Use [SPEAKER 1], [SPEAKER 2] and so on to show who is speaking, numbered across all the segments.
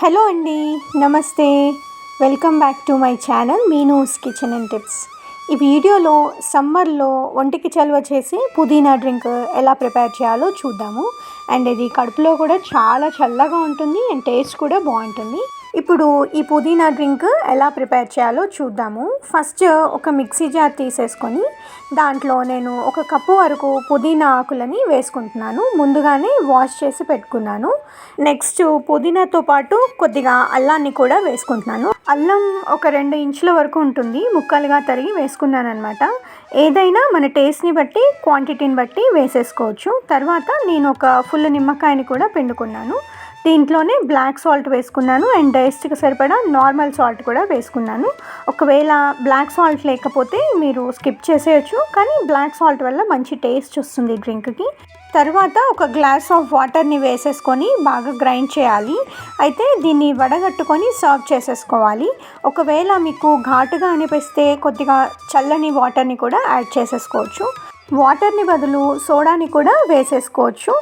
[SPEAKER 1] Hello అండి నమస్తే. Welcome back to my channel Meenu's kitchen and tips. ఈ వీడియోలో సమ్మర్లో ఒంటికి చలువ చేసి పుదీనా డ్రింక్ ఎలా ప్రిపేర్ చేయాలో చూద్దాము. అండ్ ఇది కడుపులో కూడా చాలా చల్లగా ఉంటుంది అండ్ టేస్ట్ కూడా బాగుంటుంది. ఇప్పుడు ఈ పుదీనా డ్రింక్ ఎలా ప్రిపేర్ చేయాలో చూద్దాము. ఫస్ట్ ఒక మిక్సీ జార్ తీసేసుకొని దాంట్లో నేను ఒక కప్పు వరకు పుదీనా ఆకులని వేసుకుంటున్నాను. ముందుగానే వాష్ చేసి పెట్టుకున్నాను. నెక్స్ట్ పుదీనాతో పాటు కొద్దిగా అల్లాన్ని కూడా వేసుకుంటున్నాను. అల్లం ఒక రెండు ఇంచుల వరకు ఉంటుంది. ముక్కలుగా తరిగి వేసుకున్నాను అనమాట ఏదైనా మన టేస్ట్ని బట్టి క్వాంటిటీని బట్టి వేసేసుకోవచ్చు. తర్వాత నేను ఒక ఫుల్ నిమ్మకాయని కూడా పిండుకున్నాను. దీంట్లోనే బ్లాక్ సాల్ట్ వేసుకున్నాను అండ్ టేస్ట్కి సరిపడా నార్మల్ సాల్ట్ కూడా వేసుకున్నాను. ఒకవేళ బ్లాక్ సాల్ట్ లేకపోతే మీరు స్కిప్ చేసేయచ్చు కానీ బ్లాక్ సాల్ట్ వల్ల మంచి టేస్ట్ వస్తుంది డ్రింక్కి తర్వాత ఒక గ్లాస్ ఆఫ్ వాటర్ని వేసేసుకొని బాగా గ్రైండ్ చేయాలి. అయితే దీన్ని వడగట్టుకొని సర్వ్ చేసేసుకోవాలి. ఒకవేళ మీకు ఘాటుగా అనిపిస్తే కొద్దిగా చల్లని వాటర్ని కూడా యాడ్ చేసేసుకోవచ్చు. వాటర్ని బదులు సోడాని కూడా వేసేసుకోవచ్చు.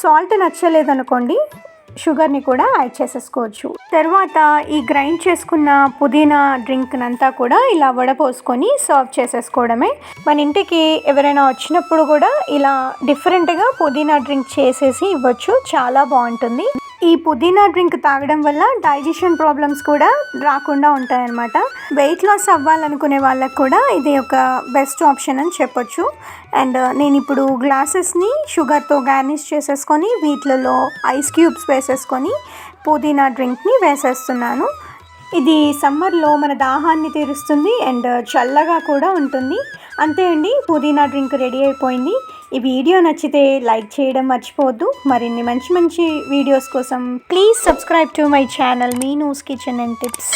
[SPEAKER 1] సాల్ట్ నచ్చలేదనుకోండి షుగర్ని కూడా యాడ్ చేసేసుకోవచ్చు. తర్వాత ఈ గ్రైండ్ చేసుకున్న పుదీనా డ్రింక్ అంతా కూడా ఇలా వడపోసుకొని సర్వ్ చేసేసుకోవడమే. మన ఇంటికి ఎవరైనా వచ్చినప్పుడు కూడా ఇలా డిఫరెంట్గా పుదీనా డ్రింక్ చేసేసి ఇవ్వచ్చు. చాలా బాగుంటుంది. ఈ పుదీనా డ్రింక్ తాగడం వల్ల డైజెషన్ ప్రాబ్లమ్స్ కూడా రాకుండా ఉంటాయన్నమాట. వెయిట్ లాస్ అవ్వాలనుకునే వాళ్ళకు కూడా ఇది ఒక బెస్ట్ ఆప్షన్ అని చెప్పొచ్చు. అండ్ uh, నేను ఇప్పుడు గ్లాసెస్ని షుగర్తో గార్నిష్ చేసేసుకొని వీటిలలో ఐస్ క్యూబ్స్ వేసేసుకొని పుదీనా డ్రింక్ని వేసేస్తున్నాను. ఇది సమ్మర్లో మన దాహాన్ని తీరుస్తుంది. అండ్ uh, చల్లగా కూడా ఉంటుంది. అంతే అండి పుదీనా డ్రింక్ రెడీ అయిపోయింది. ఈ వీడియో నచ్చితే లైక్ చేయడం మర్చిపోవద్దు. మరిన్ని మంచి మంచి వీడియోస్ కోసం please subscribe to my channel Meenu's kitchen and tips.